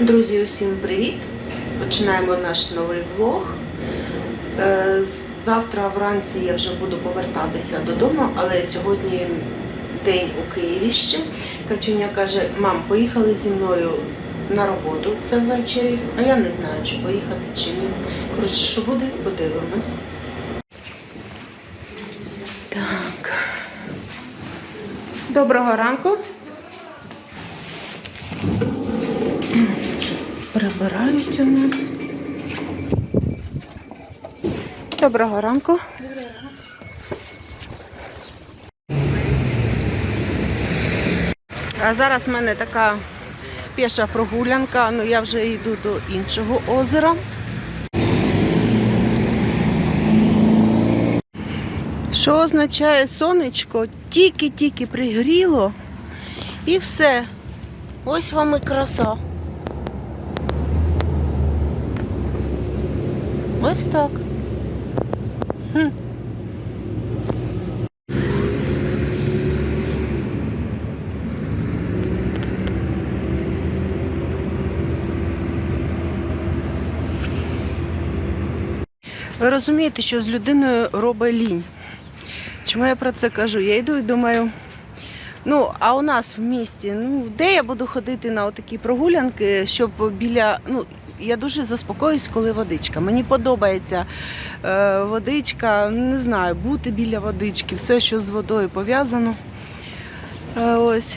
Друзі, усім привіт! Починаємо наш новий влог. Е, Завтра вранці я вже буду повертатися додому, але сьогодні день у Києві ще. Катюня каже: мам, поїхали зі мною на роботу це ввечері, а я не знаю, чи поїхати, чи ні. Коротше, що буде, подивимось. Так. Доброго ранку. Прибирають у нас. Доброго ранку. А зараз в мене така піша прогулянка, ну я вже йду до іншого озера. Що означає сонечко? Тільки-тільки пригріло і все. Ось вам і краса. Ось так. Ви розумієте, що з людиною робить лінь. Чому я про це кажу? Я йду і думаю, ну, а у нас в місті, ну, де я буду ходити на отакі прогулянки, щоб біля. ну, я дуже заспокоюсь, коли водичка. Мені подобається е, водичка, не знаю, бути біля водички, все, що з водою пов'язано. Е, ось.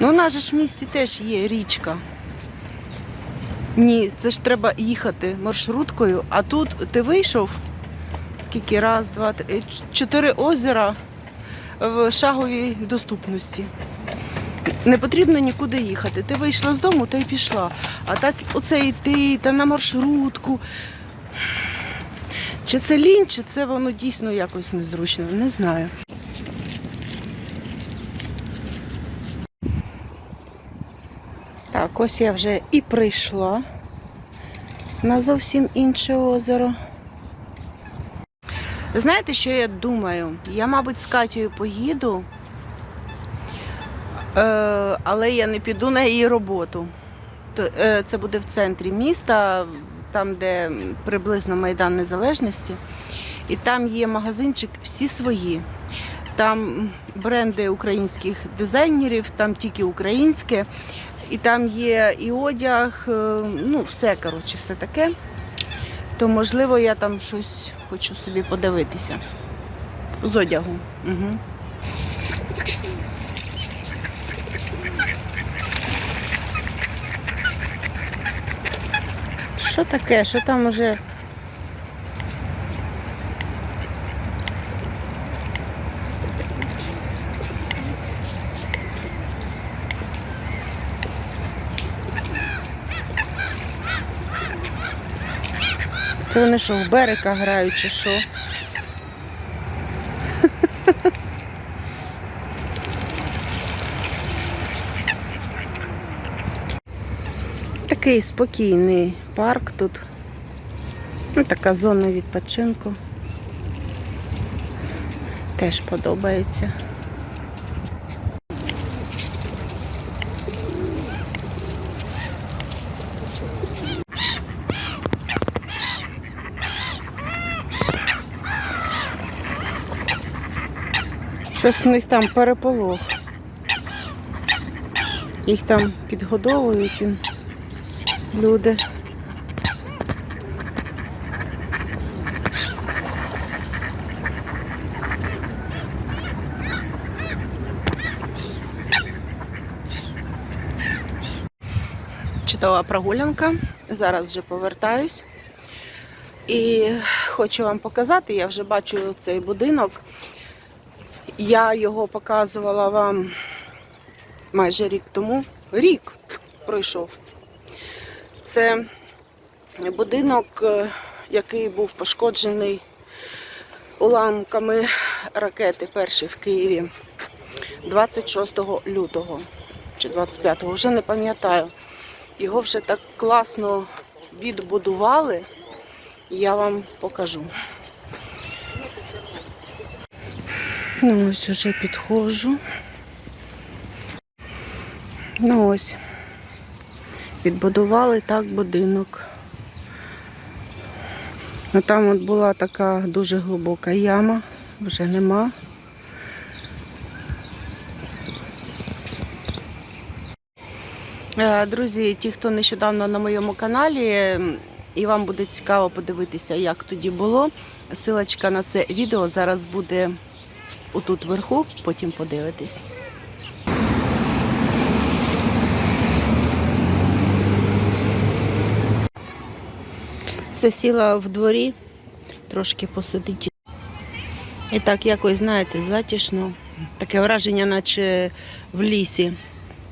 Ну, у нас ж в місті теж є річка. Ні, це ж треба їхати маршруткою, а тут ти вийшов. Скільки? Раз, два, три, чотири озера в шаговій доступності. Не потрібно нікуди їхати. Ти вийшла з дому та й пішла. А так оце йти та на маршрутку. Чи це лінь, чи це воно дійсно якось незручно, не знаю. Так, ось я вже і прийшла на зовсім інше озеро. Знаєте, що я думаю? Я, мабуть, з Катєю поїду, е, але я не піду на її роботу. Е, Це буде в центрі міста, там, де приблизно Майдан Незалежності. І там є магазинчик всі свої. Там бренди українських дизайнерів, там тільки українське. І там є і одяг, е, ну все коротше, все таке. То можливо я там щось хочу собі подивитися. З одягу. Угу. Що таке? Що там уже? Це вони що, в берега грають чи що? Такий спокійний парк тут. Ну, така зона відпочинку. Теж подобається. Щось у них там переполох. Їх там підгодовують люди. Чудова прогулянка. Зараз вже повертаюсь. І хочу вам показати, я вже бачу цей будинок. Я його показувала вам майже рік тому. Рік пройшов. Це будинок, е, який був пошкоджений уламками ракети перший в Києві 26 лютого чи 25-го, вже не пам'ятаю. Його вже так класно відбудували, я вам покажу. Ну, ось уже підходжу. Ну ось. Відбудували так будинок. Ну, там от була така дуже глибока яма, вже нема. Е, Друзі, ті, хто нещодавно на моєму каналі, і вам буде цікаво подивитися, як тоді було. Силочка на це відео зараз буде отут вверху, потім подивитись. Це сіла в дворі, трошки посидить. І так якось, знаєте, затишно. Таке враження, наче в лісі.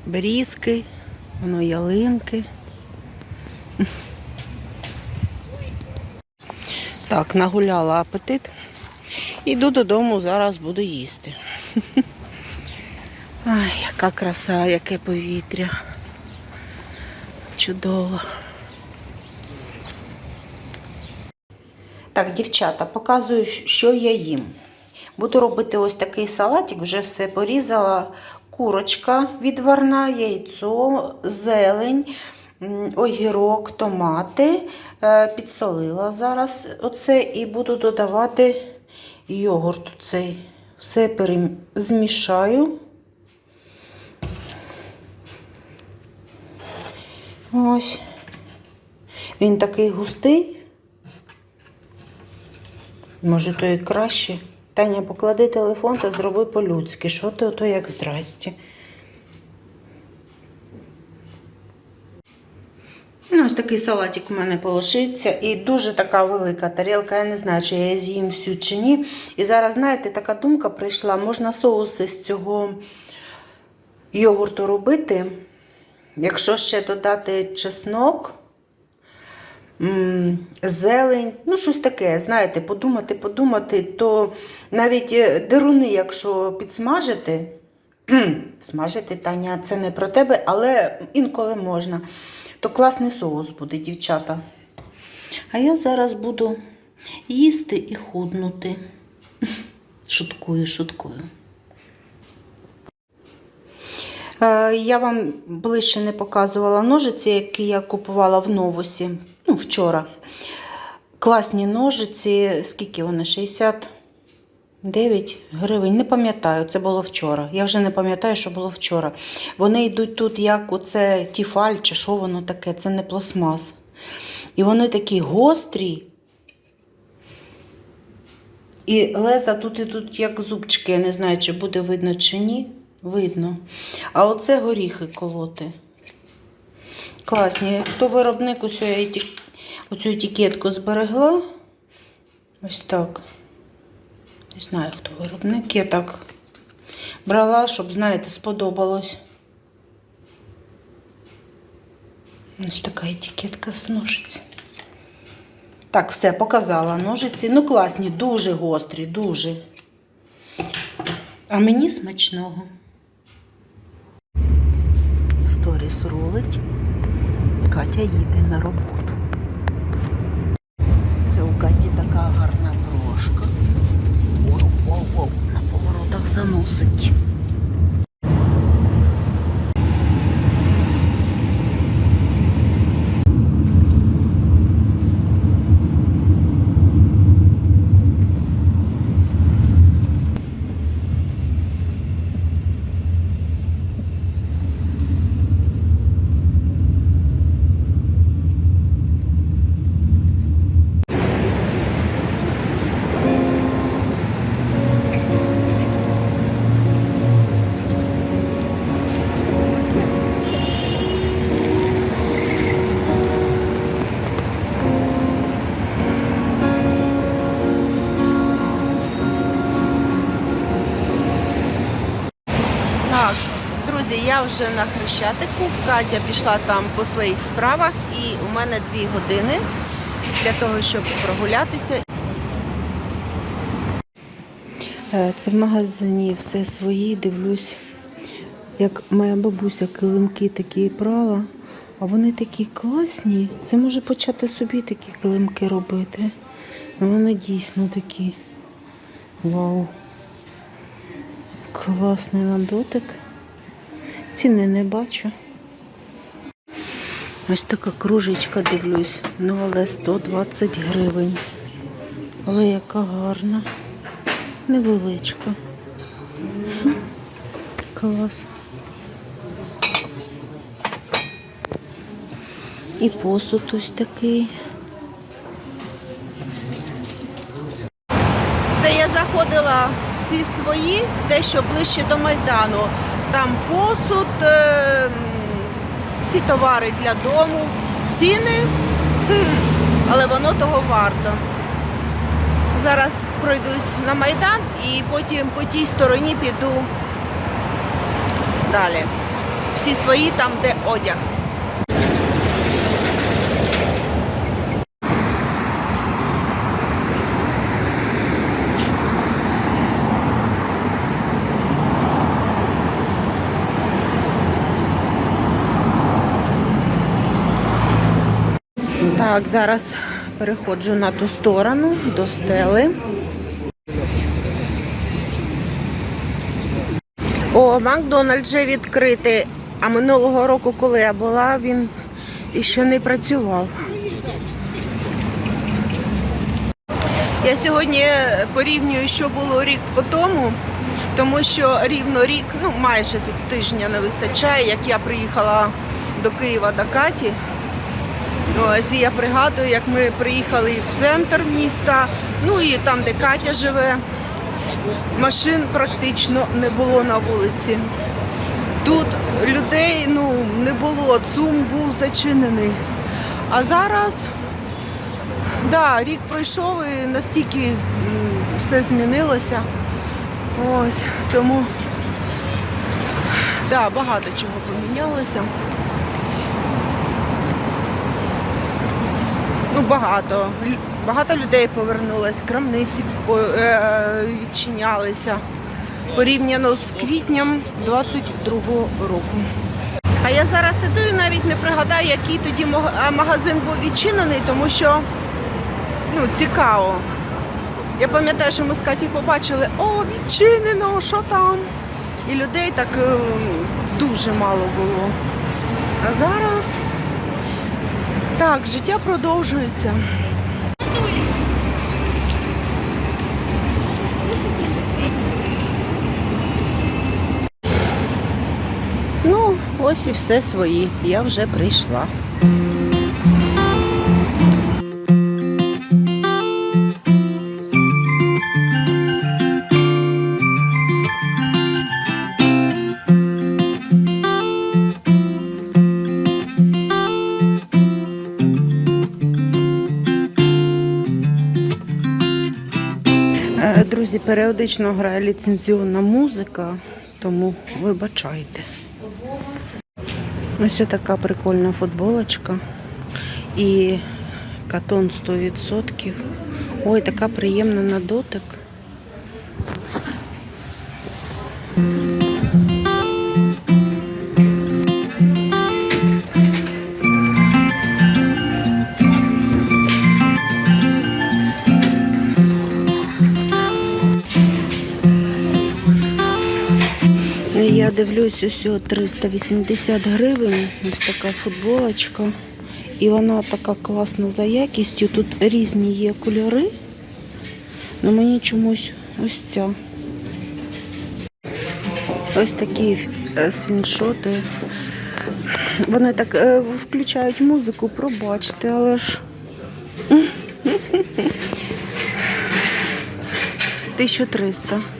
Берізки, воно ялинки. Так, нагуляла апетит. Іду додому, зараз буду їсти. Ай, яка краса, яке повітря. Чудово. Так, дівчата, показую, що я їм. Буду робити ось такий салатик, вже все порізала. Курочка відварна, яйцо, зелень, огірок, томати. Е, Підсолила зараз оце і буду додавати йогурт цей. Все перем- змішаю. Ось. Він такий густий. Може, то і краще. Таня, поклади телефон та зроби по-людськи. Що ти ото як здрасті? Ну, ось такий салатик у мене получиться. І дуже така велика тарілка. Я не знаю, чи я її з'їм всю чи ні. І зараз, знаєте, така думка прийшла. Можна соуси з цього йогурту робити. Якщо ще додати чеснок. Зелень, ну щось таке, знаєте, подумати, подумати, то навіть е, деруни, якщо підсмажити, смажити, Таня, це не про тебе, але інколи можна, то класний соус буде, дівчата. А я зараз буду їсти і худнути. Шуткую, шуткую. Е, Я вам ближче не показувала ножиці, які я купувала в новусі ну, вчора. Класні ножиці, скільки вони? 69 гривень. Не пам'ятаю, це було вчора. Я вже не пам'ятаю, що було вчора. Вони йдуть тут, як оце тіфаль, чи що воно таке, це не пластмас. І вони такі гострі. І леза тут і тут як зубчики, я не знаю, чи буде видно, чи ні. Видно. А оце горіхи колоти. Класні. Хто виробник оцю етикетку зберегла? Ось так. Не знаю, хто виробник. Я так брала, щоб, знаєте, сподобалось. Ось така етикетка з ножиці. Так, все, показала ножиці. Ну, класні, дуже гострі, дуже. А мені смачного. Сторіс рулить. Катя їде на роботу. Це у Каті така гарна брошка. Воу-воу-воу, на поворотах заносить. Я вже на Хрещатику. Катя пішла там по своїх справах, і у мене дві години для того, щоб прогулятися. Е, Це в магазині все свої, дивлюсь, як моя бабуся килимки такі прала, а вони такі класні. Це може почати собі такі килимки робити. Вони дійсно такі. Вау. Класний на дотик. Ціни не бачу. Ось така кружечка, дивлюсь. Ну, але 120 гривень. Але яка гарна. Невеличка. Клас. І посуд ось такий. Це я заходила всі свої, дещо ближче до Майдану. Там посуд, е, всі товари для дому, ціни, але воно того варто. Зараз пройдусь на Майдан і потім по тій стороні піду далі. Всі свої там, де одяг. Так, зараз переходжу на ту сторону до стели. О, Макдональд вже відкритий. А минулого року, коли я була, він іще не працював. Я сьогодні порівнюю, що було рік по тому, тому що рівно рік, ну майже тут тижня не вистачає, як я приїхала до Києва до Каті. Ось і я пригадую, як ми приїхали в центр міста, ну і там, де Катя живе, машин практично не було на вулиці. Тут людей ну, не було, ЦУМ був зачинений. А зараз, да, рік пройшов і настільки все змінилося. Ось, тому да, багато чого помінялося. Ну, багато. Багато людей повернулось, крамниці е, відчинялися порівняно з квітням 22-го року. А я зараз іду і навіть не пригадаю, який тоді магазин був відчинений, тому що ну, цікаво. Я пам'ятаю, що ми з Каті побачили, о, відчинено, що там? І людей так е, дуже мало було. А зараз так, життя продовжується. Ну, ось і все свої. Я вже прийшла. Періодично грає ліцензіонна музика, тому вибачайте. Ось така прикольна футболочка. І катон 100%. Ой, така приємна на дотик. Дивлюсь, усього 380 гривень. Ось така футболочка. І вона така класна за якістю. Тут різні є кольори. але мені чомусь ось ця. Ось такі е, свіншоти. Вони так е, включають музику, пробачте, але ж. 1300.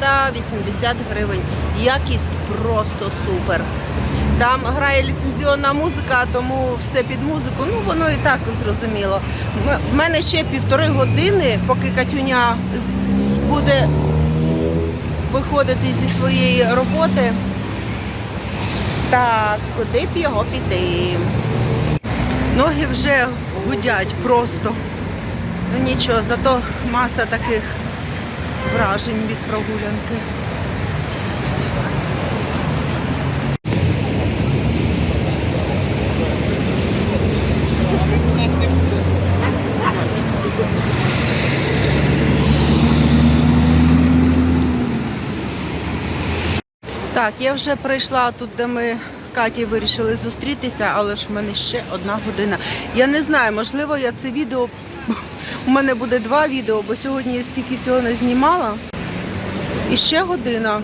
380 гривень. Якість просто супер. Там грає ліцензіонна музика, тому все під музику. Ну воно і так зрозуміло. В мене ще півтори години, поки Катюня буде виходити зі своєї роботи. Так, куди б його піти? Ноги вже гудять просто. Ну нічого, зато маса таких вражень від прогулянки. Так, я вже прийшла тут, де ми з Каті вирішили зустрітися, але ж в мене ще одна година. Я не знаю, можливо, я це відео. У мене буде два відео, бо сьогодні я стільки всього не знімала. І ще година.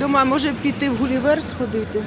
Думаю, може піти в Гулівер сходити.